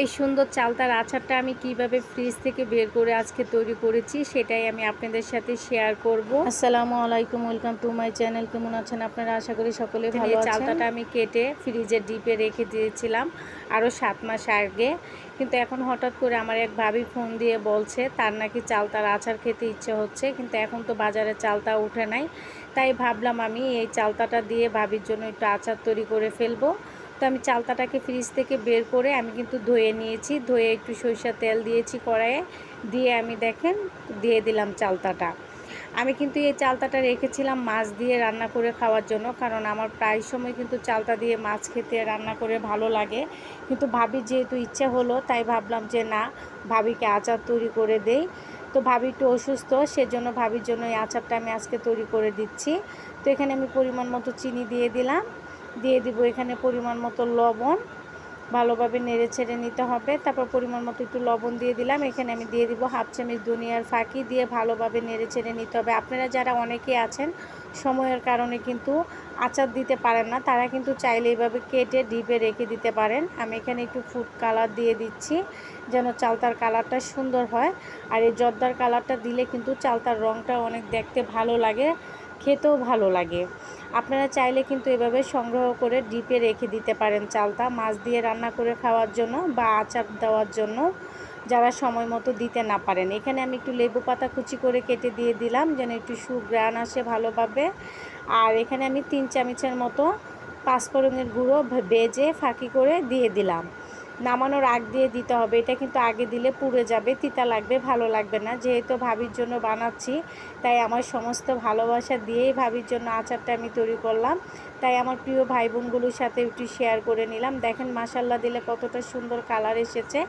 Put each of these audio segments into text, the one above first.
এই সুন্দর চালতার আচারটা আমি কীভাবে ফ্রিজ থেকে বের করে আজকে তৈরি করেছি সেটাই আমি আপনাদের সাথে শেয়ার করব। আসসালামু আলাইকুম ওয়েলকাম টু মাই চ্যানেল কেমন আছেন আপনারা? আশা করি সকলে ভালো আছেন। চালতাটা আমি কেটে ফ্রিজে ডিপে রেখে দিয়েছিলাম আরও সাত মাস আগে। কিন্তু এখন হঠাৎ করে আমার এক ভাবি ফোন দিয়ে বলছে তার নাকি চালতার আচার খেতে ইচ্ছে হচ্ছে কিন্তু এখন তো বাজারে চালতা উঠে নাই। তাই ভাবলাম আমি এই চালতাটা দিয়ে ভাবির জন্য একটু আচার তৈরি করে ফেলব। তো আমি চালতাটাকে ফ্রিজ থেকে বের করে আমি কিন্তু ধুয়ে নিয়েছি। ধুয়ে একটু সরিষার তেল দিয়েছি কড়াইয়ে। দিয়ে আমি দেখেন, দিয়ে দিলাম চালতাটা। আমি কিন্তু এই চালতাটা রেখেছিলাম মাছ দিয়ে রান্না করে খাওয়ার জন্য, কারণ আমার প্রায় সময় কিন্তু চালতা দিয়ে মাছ খেতে রান্না করে ভালো লাগে। কিন্তু ভাবি যেহেতু ইচ্ছা হলো, তাই ভাবলাম যে না, ভাবিকে আচার তৈরি করে দেই। তো ভাবি একটু অসুস্থ, সেজন্য ভাবির জন্য এই আচারটা আমি আজকে তৈরি করে দিচ্ছি। তো এখানে আমি পরিমাণ মতো চিনি দিয়ে দিলাম। দিয়ে দিব এখানে পরিমাণ মতো লবণ। ভালোভাবে নেড়ে ছেড়ে নিতে হবে। তারপর পরিমাণ মতো একটু লবণ দিয়ে দিলাম। এখানে আমি দিয়ে দিব হাফ চামচ দুনিয়ার ফাঁকি দিয়ে ভালোভাবে নেড়ে ছেড়ে নিতে হবে। আপনারা যারা অনেকে আছেন, সময়ের কারণে কিন্তু আচার দিতে পারেন না, তারা কিন্তু চাইলে এইভাবে কেটে ডিপে রেখে দিতে পারেন। আমি এখানে একটু ফুড কালার দিয়ে দিচ্ছি, যেন চালতার কালারটা সুন্দর হয়। আর এই জর্দার কালারটা দিলে কিন্তু চালতার রঙটা অনেক দেখতে ভালো লাগে, খেতেও ভালো লাগে। আপনারা চাইলে কিন্তু এভাবে সংগ্রহ করে ডিপে রেখে দিতে পারেন চালটা, মাছ দিয়ে রান্না করে খাওয়ার জন্য বা আচার দেওয়ার জন্য যারা সময় মতো দিতে না পারেন। এখানে আমি একটু লেবু পাতা কুচি করে কেটে দিয়ে দিলাম, যেন একটু সুগ্রাণ আসে ভালোভাবে। আর এখানে আমি তিন চামচের মতো পাঁচফোড়নের গুঁড়ো ভেজে ফাঁকি করে দিয়ে দিলাম। নামানোর আগ দিয়ে দিতে হবে। এটা কিন্তু আগে দিলে পুড়ে যাবে, তিতা লাগবে, ভালো লাগবে না। যেহেতু ভাবির জন্য বানাচ্ছি, তাই আমার সমস্ত ভালোবাসা দিয়েই ভাবির জন্য আচারটা আমি তৈরি করলাম। তাই আমার প্রিয় ভাই বোনগুলোর সাথে একটু শেয়ার করে নিলাম। দেখেন মাসাল্লা দিলে কতটা সুন্দর কালার এসেছে।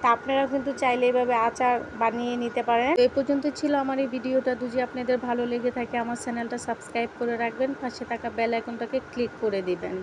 তা আপনারাও কিন্তু চাইলে এইভাবে আচার বানিয়ে নিতে পারেন। এই পর্যন্ত ছিল আমার এই ভিডিওটা। যদি আপনাদের ভালো লেগে থাকে, আমার চ্যানেলটা সাবস্ক্রাইব করে রাখবেন। পাশে থাকা বেল আইকনটাকে ক্লিক করে দিবেন।